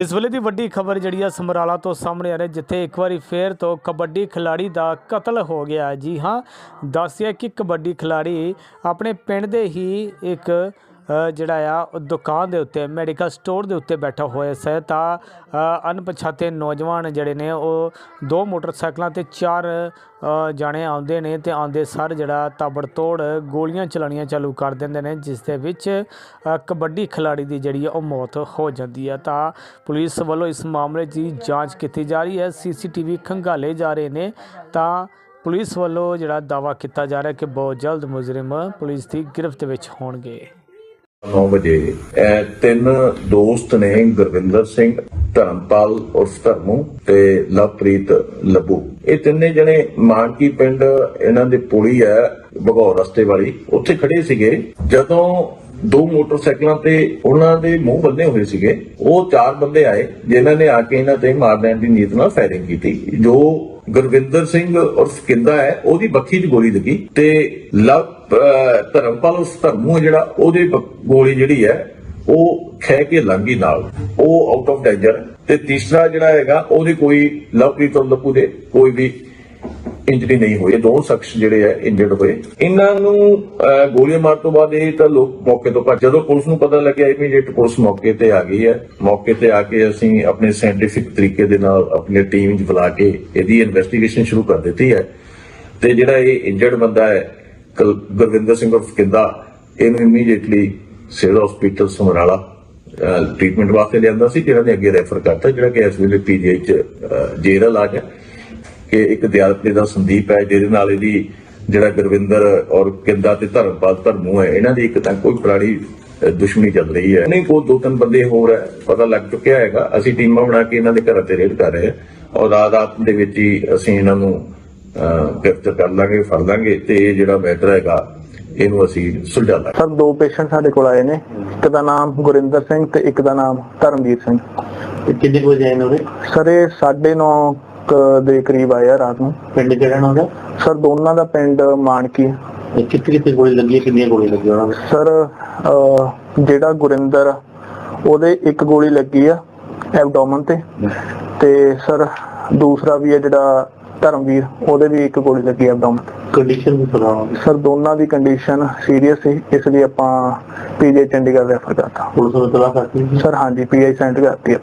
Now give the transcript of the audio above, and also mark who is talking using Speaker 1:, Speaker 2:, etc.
Speaker 1: ਇਸ ਵੇਲੇ ਦੀ ਵੱਡੀ ਖਬਰ ਜਿਹੜੀ ਆ ਸਮਰਾਲਾ ਤੋਂ ਸਾਹਮਣੇ ਆ ਰਹੀ, ਜਿੱਥੇ ਇੱਕ ਵਾਰੀ ਫੇਰ ਤੋਂ ਕਬੱਡੀ ਖਿਲਾੜੀ ਦਾ ਕਤਲ ਹੋ ਗਿਆ ਜੀ ਹਾਂ ਦੱਸਿਆ ਕਿ ਕਬੱਡੀ ਖਿਲਾੜੀ ਆਪਣੇ ਪਿੰਡ ਦੇ ਹੀ ਇੱਕ ਜਿਹੜਾ ਆ ਦੁਕਾਨ ਦੇ ਉੱਤੇ ਮੈਡੀਕਲ ਸਟੋਰ ਦੇ ਉੱਤੇ ਬੈਠਾ ਹੋਇਆ ਸੀ। ਤਾਂ ਅਣਪਛਾਤੇ ਨੌਜਵਾਨ ਜਿਹੜੇ ਨੇ, ਉਹ ਦੋ ਮੋਟਰਸਾਈਕਲਾਂ ਤੇ ਚਾਰ ਜਾਣੇ ਆਉਂਦੇ ਨੇ ਤੇ ਆਉਂਦੇ ਸਰ ਜਿਹੜਾ ਤਾਬੜਤੋੜ ਗੋਲੀਆਂ ਚਲਾਉਣੀਆਂ ਚਾਲੂ ਕਰ ਦਿੰਦੇ ਨੇ, ਜਿਸ ਦੇ ਵਿੱਚ ਕਬੱਡੀ ਖਿਲਾੜੀ ਦੀ ਜਿਹੜੀ ਆ, ਉਹ ਮੌਤ ਹੋ ਜਾਂਦੀ ਹੈ ਤਾਂ, ਪੁਲਿਸ ਵੱਲੋਂ ਇਸ ਮਾਮਲੇ ਦੀ ਜਾਂਚ ਕੀਤੀ ਜਾ ਰਹੀ ਹੈ। ਸੀਸੀਟੀਵੀ ਖੰਗਾਲੇ ਜਾ ਰਹੇ ਨੇ। ਤਾਂ, ਪੁਲਿਸ ਵੱਲੋਂ ਜਿਹੜਾ ਦਾਵਾ ਕੀਤਾ ਜਾ ਰਿਹਾ ਕਿ ਬਹੁਤ ਜਲਦ ਮੁਜਰਮ ਪੁਲਿਸ ਦੀ ਗ੍ਰਿਫਤ ਵਿੱਚ ਹੋਣਗੇ।
Speaker 2: 9 ਵਜੇ। ਇਹ ਤਿੰਨ ਦੋਸਤ ਨੇ ਗੁਰਵਿੰਦਰ ਸਿੰਘ, ਧਰਮਪਾਲ ਉਰਫ ਧਰਮੂ ਤੇ ਲਵਪ੍ਰੀਤ ਲੱਭੂ। ਇਹ ਤਿੰਨੇ ਜਣੇ ਮਾਨਕੀ ਪਿੰਡ ਇਹਨਾਂ ਦੇ ਪੁਲੀ ਹੈ, ਭਗੌਰ ਰਸਤੇ ਵਾਲੀ। ਉੱਥੇ ਖੜੇ ਸੀਗੇ। ਜਦੋਂ ਦੋ ਮੋਟਰਸਾਈਕਲਾਂ ਤੇ ਉਹਨਾਂ ਦੇ ਮੂੰਹ ਬੰਨੇ ਹੋਏ ਸੀਗੇ, ਉਹ ਚਾਰ ਬੰਦੇ ਆਏ, ਜਿਨ੍ਹਾਂ ਨੇ ਆ ਕੇ ਇਹਨਾਂ ਤੇ ਮਾਰ ਦੇਣ ਦੀ ਨੀਤ ਨਾਲ ਫਾਇਰਿੰਗ ਕੀਤੀ। ਜੋ ਗੁਰਵਿੰਦਰ ਸਿੰਘ ਉਰਫ ਕਿੰਦਾ ਹੈ, ਉਹਦੀ ਬੱਖੀ 'ਚ ਗੋਲੀ ਲੱਗੀ ਤੇ ਲਵ ਧਰਮਪਾਲ ਉਸ ਧਰਮੂ ਜਿਹੜਾ, ਉਹਦੇ ਗੋਲੀ ਜਿਹੜੀ ਹੈ, ਉਹ ਖਹਿ ਕੇ ਲੰਗੀ ਨਾਲ। ਉਹ ਆਊਟ ਆਫ ਡੇਂਜਰ ਤੇ ਤੀਸਰਾ ਜਿਹੜਾ ਹੈਗਾ, ਉਹਦੇ ਕੋਈ ਲਵਪ੍ਰੀਤ ਔਰ ਲੱਭੂ ਦੇ, ਕੋਈ ਵੀ ਇੰਜਰੀ ਨਹੀਂ ਹੋਈ ਦੋ ਸ਼ਖਸ ਜਿਹੜੇ ਆ ਇੰਜਰਡ ਹੋਏ। ਇਹਨਾਂ ਨੂੰ ਅਹ, ਮਾਰ ਤੋਂ ਬਾਅਦ ਇਹ ਤਾਂ ਲੋਕ ਮੌਕੇ ਤੋਂ ਭੱਜ ਜਦੋਂ ਪੁਲਿਸ ਨੂੰ ਪਤਾ ਲੱਗਿਆ ਇਮੀਡੀਏਟ ਪੁਲਿਸ ਮੌਕੇ ਤੇ ਆ ਗਈ ਹੈ। ਮੌਕੇ ਤੇ ਆ ਕੇ ਅਸੀਂ ਆਪਣੇ ਸਾਇੰਟੀਫਿਕ ਤਰੀਕੇ ਦੇ ਨਾਲ ਆਪਣੀ ਟੀਮ 'ਚ ਬੁਲਾ ਕੇ ਇਹਦੀ ਇਨਵੈਸਟੀਗੇਸ਼ਨ ਸ਼ੁਰੂ ਕਰ ਦਿੱਤੀ ਹੈ। ਤੇ ਜਿਹੜਾ ਇਹ ਇੰਜਰਡ ਬੰਦਾ ਹੈ ਗੁਰਵਿੰਦਰ ਸਿੰਘ ਉਰਫ ਕਿੰਦਾ ਇਹਨੂੰ immediately civil hospital Samrala treatment ਵਾਸਤੇ ਲਿਆਂਦਾ ਸੀ ਜਿਹੜਾ ਨੇ ਅੱਗੇ ਰੈਫਰ ਕਰਤਾ ਜਿਹੜਾ ਕਿ ਇਸ ਵੇਲੇ ਪੀਜੀਆਈ ਚ ਅਹ, ਜੇਰਲ ਇਲਾਜ ਹੈ। ਕਿ ਇੱਕ ਦਿਆਲਪੇ ਦਾ ਸੰਦੀਪ ਹੈ ਜਿਹਦੇ ਨਾਲ ਇਹਦੀ ਜਿਹੜਾ ਗੁਰਵਿੰਦਰ ਔਰ ਕਿੰਦਾ ਤੇ ਧਰਮਪਾਲ ਧਰਮੂ ਹੈ ਇਹਨਾਂ ਦੀ ਇੱਕ ਤਾਂ ਕੋਈ ਪੁਰਾਣੀ ਦੁਸ਼ਮਣੀ ਚੱਲ ਰਹੀ ਹੈ। ਨਹੀਂ ਕੋਈ ਦੋ ਤਿੰਨ ਬੰਦੇ ਹੋਰ ਹੈ ਪਤਾ ਲੱਗ ਚੁੱਕਿਆ ਹੈਗਾ। ਅਸੀਂ ਟੀਮਾਂ ਬਣਾ ਕੇ ਇਹਨਾਂ ਦੇ ਘਰਾਂ ਤੇ ਰੇਡ ਕਰ ਰਹੇ ਹਾਂ। ਔਰ ਰਾਤ ਰਾਤ ਦੇ ਵਿੱਚ ਹੀ ਅਸੀਂ ਇਹਨਾਂ ਨੂੰ ਗ੍ਰਿਫਤਾਰ ਕਰ ਲਾਂਗੇ ਫੜ ਲਾਂਗੇ ਤੇ ਇਹ ਜਿਹੜਾ ਮੈਟਰ ਹੈਗਾ ਇਹਨੂੰ ਅਸੀਂ ਸੁਲਝਾ ਲਾਂਗੇ।
Speaker 3: ਸਰ ਦੋ ਪੇਸ਼ੈਂਟ ਸਾਡੇ ਕੋਲ ਆਏ ਨੇ। ਇੱਕ ਦਾ ਨਾਮ ਗੁਰਿੰਦਰ ਸਿੰਘ ਤੇ ਇੱਕ ਦਾ ਨਾਮ ਧਰਮਵੀਰ ਸਿੰਘ।
Speaker 4: ਕਿੰਨੇ ਕੁ ਵਜੇ ਆਏ ਨੇ
Speaker 3: ਸਰ ਇਹ 9:30 ਦੇ ਕਰੀਬ ਆਏ ਆ ਰਾਤ ਨੂੰ।
Speaker 4: ਪਿੰਡ ਕਿਹੜਾ ਨਾ ਉਹਦਾ
Speaker 3: ਸਰ ਦੋਨਾਂ ਦਾ ਪਿੰਡ ਮਾਨਕੀ ਹੈ।
Speaker 4: ਇਹ ਕਿੱਥੇ ਕਿੱਥੇ ਗੋਲੀ ਲੱਗੀ ਹੈ ਕਿੰਨੀਆਂ ਗੋਲੀ ਲੱਗੀਆਂ ਉਹਨਾਂ ਨੂੰ
Speaker 3: ਸਰ ਅਹ, ਜਿਹੜਾ ਗੁਰਿੰਦਰ ਆ, ਉਹਦੇ ਇੱਕ ਗੋਲੀ ਲੱਗੀ ਆ ਐਬਡੋਮਨ ਤੇ। ਤੇ ਸਰ ਦੂਸਰਾ ਵੀ ਹੈ ਜਿਹੜਾ ਧਰਮਵੀਰ ਉਹਦੇ ਵੀ ਇੱਕ ਗੋਲੀ ਲੱਗੀ ਐਬਡੋਮਨ ਤੇ।
Speaker 4: ਕੰਡੀਸ਼ਨ ਵੀ ਹੋਣੀ।
Speaker 3: ਸਰ ਦੋਨਾਂ ਦੀ ਕੰਡੀਸ਼ਨ ਸੀਰੀਅਸ ਸੀ ਇਸ ਲਈ ਆਪਾਂ ਪੀਜੀ ਚੰਡੀਗੜ੍ਹ ਰੈਫਰ ਕਰਤਾ।
Speaker 4: ਪੁਲਿਸ ਨੂੰ ਤਲਾਸ਼ ਕਰਤੀ
Speaker 3: ਸਰ ਹਾਂਜੀ ਪੀਆਈ ਸੈਂਟਰ ਕਰਤੀ ਆ।